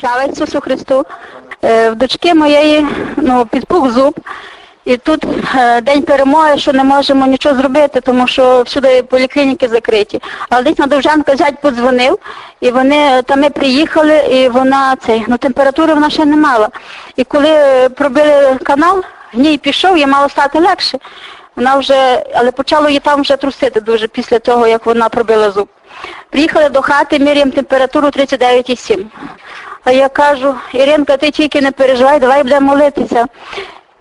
Слава Ісусу Христу. Е, В дочки моєї ну, підпух зуб. І тут е, день перемоги, що не можемо нічого зробити, тому що всюди поліклініки закриті. Але десь на Довжанка зять подзвонив, і вони там ми приїхали, і вона цей, ну температури вона ще не мала. І коли е, пробили канал, гній пішов, їй мало стати легше. Вона вже, але почало її там вже трусити дуже після того, як вона пробила зуб. Приїхали до хати, міряємо температуру 39,7. А я кажу, Іринка, ти тільки не переживай, давай будемо молитися.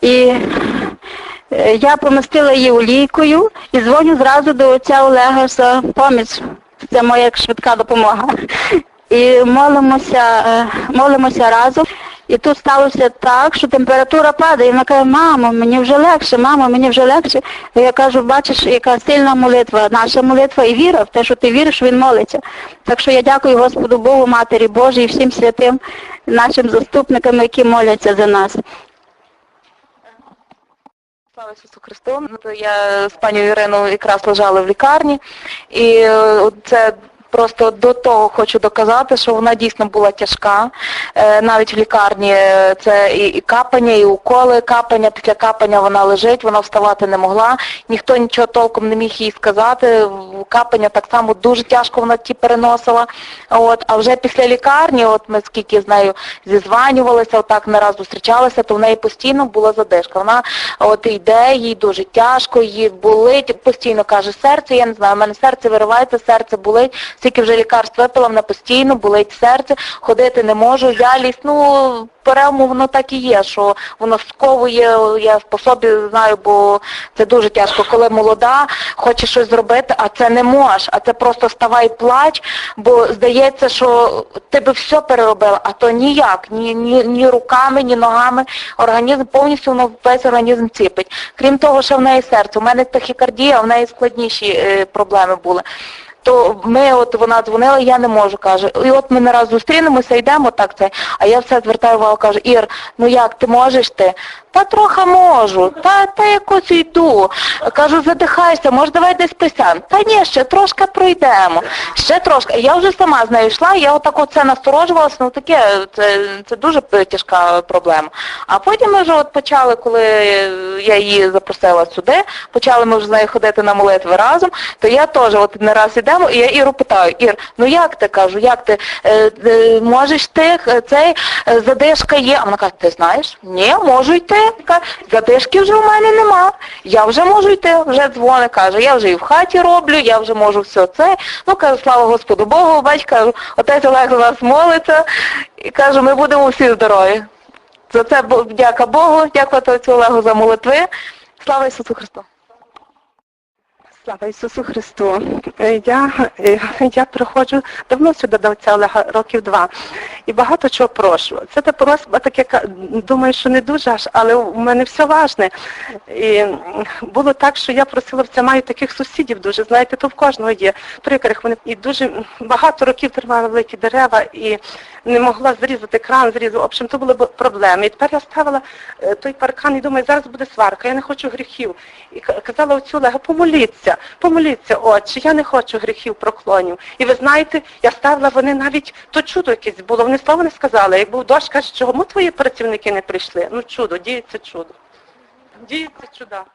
І е, я помістила її олійкою і дзвоню зразу до отця Олега за поміч. Це моя швидка допомога. І молимося, е, молимося разом. І тут сталося так, що температура падає. І вона каже, мамо, мені вже легше, мамо, мені вже легше. І я кажу, бачиш, яка сильна молитва, наша молитва і віра в те, що ти віриш, він молиться. Так що я дякую Господу Богу, Матері Божій і всім святим нашим заступникам, які моляться за нас. Слава Ісусу Христу. Ну, Я з пані Іриною якраз лежала в лікарні, і е, це просто до того хочу доказати, що вона дійсно була тяжка. Е, Навіть в лікарні е, це і, капання, і уколи капання. Після капання вона лежить, вона вставати не могла. Ніхто нічого толком не міг їй сказати. Капання так само дуже тяжко вона ті переносила. От, а вже після лікарні, от ми скільки з нею зізванювалися, отак не раз зустрічалися, то в неї постійно була задишка. Вона от йде, їй дуже тяжко, їй болить, постійно каже серце, я не знаю, в мене серце виривається, серце болить, скільки вже лікарств випила, вона постійно болить серце, ходити не можу, вялість, ну, перему воно так і є, що воно сковує, я по собі знаю, бо це дуже тяжко, коли молода, хоче щось зробити, а це не можеш, а це просто вставай плач, бо здається, що ти би все переробила, а то ніяк, ні, ні, ні руками, ні ногами, організм повністю воно весь організм ціпить. Крім того, що в неї серце, у мене тахікардія, в неї складніші е, проблеми були. То ми, от вона дзвонила, я не можу, каже. І от ми не раз зустрінемося, йдемо так це. А я все звертаю увагу, кажу, Ір, ну як, ти можеш ти? Та трохи можу, та, та якось йду. Кажу, задихайся, може давай десь присядемо. Та ні, ще трошки пройдемо. Ще трошки. Я вже сама з нею йшла, я отак оце насторожувалася, ну таке, це, це дуже тяжка проблема. А потім ми вже от почали, коли я її запросила сюди, почали ми вже з нею ходити на молитви разом, то я теж от не раз ідемо, і я Іру питаю, Ір, ну як ти кажу, як ти, е, е, можеш ти, е, цей, е, задишка є? А вона каже, ти знаєш? Ні, можу йти. Каже, задишки вже в мене нема. Я вже можу йти, вже дзвони, каже, я вже і в хаті роблю, я вже можу все це. Ну, кажу, слава Господу Богу, бач, кажу, отець Олег за вас молиться, і кажу, ми будемо всі здорові. За це дяка Богу, дякувати Олегу за молитви. Слава Ісусу Христу! Слава Ісусу Христу. Е, Я, е, я приходжу давно сюди до отця Олега, років два, і багато чого прошу. Це та просьба, так яка думаю, що не дуже аж, але у мене все важне. І було так, що я просила це маю таких сусідів дуже, знаєте, то в кожного є прикрих. Вони і дуже багато років тримали великі дерева і не могла зрізати кран, зрізав. В общем, то були проблеми. І тепер я ставила е, той паркан і думаю, зараз буде сварка, я не хочу гріхів. І казала оцю Олега, помоліться, помоліться, отче, я не хочу гріхів проклонів. І ви знаєте, я ставила, вони навіть то чудо якесь було, вони слова не сказали. Як був дощ, каже, чому твої працівники не прийшли? Ну чудо, діється чудо. Діється чуда.